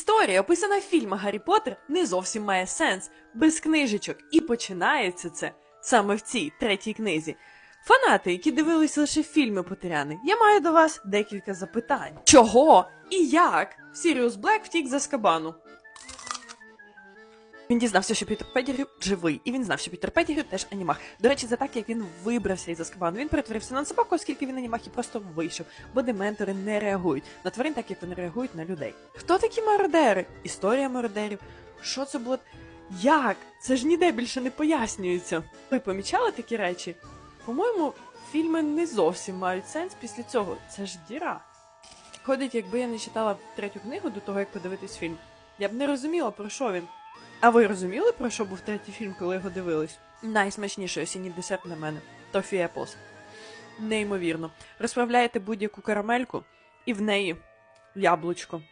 Історія, описана в фільмах Гаррі Поттер, не зовсім має сенс без книжечок. І починається це саме в цій третій книзі. Фанати, які дивилися лише фільми Потеряни, я маю до вас декілька запитань. Чого і як Сіріус Блек втік з Азкабану? Він дізнався, що Пітер Петтігрю живий, і він знав, що Пітер Петтігрю теж анімах. До речі, за так, як він вибрався із Азкабану, він перетворився на собаку, оскільки він анімах і просто вийшов, бо дементори не реагують на тварин, так як вони реагують на людей. Хто такі мародери? Історія мародерів? Що це було? Як? Це ж ніде більше не пояснюється. Ви помічали такі речі? По-моєму, фільми не зовсім мають сенс після цього. Це ж діра. Ходить, якби я не читала третю книгу до того, як подивитись фільм, я б не розуміла, про що він. А ви розуміли, про що був третій фільм, коли його дивились? Найсмачніший осінній десерт на мене. Тофі Еплс. Неймовірно. Розправляєте будь-яку карамельку, і в неї яблучко.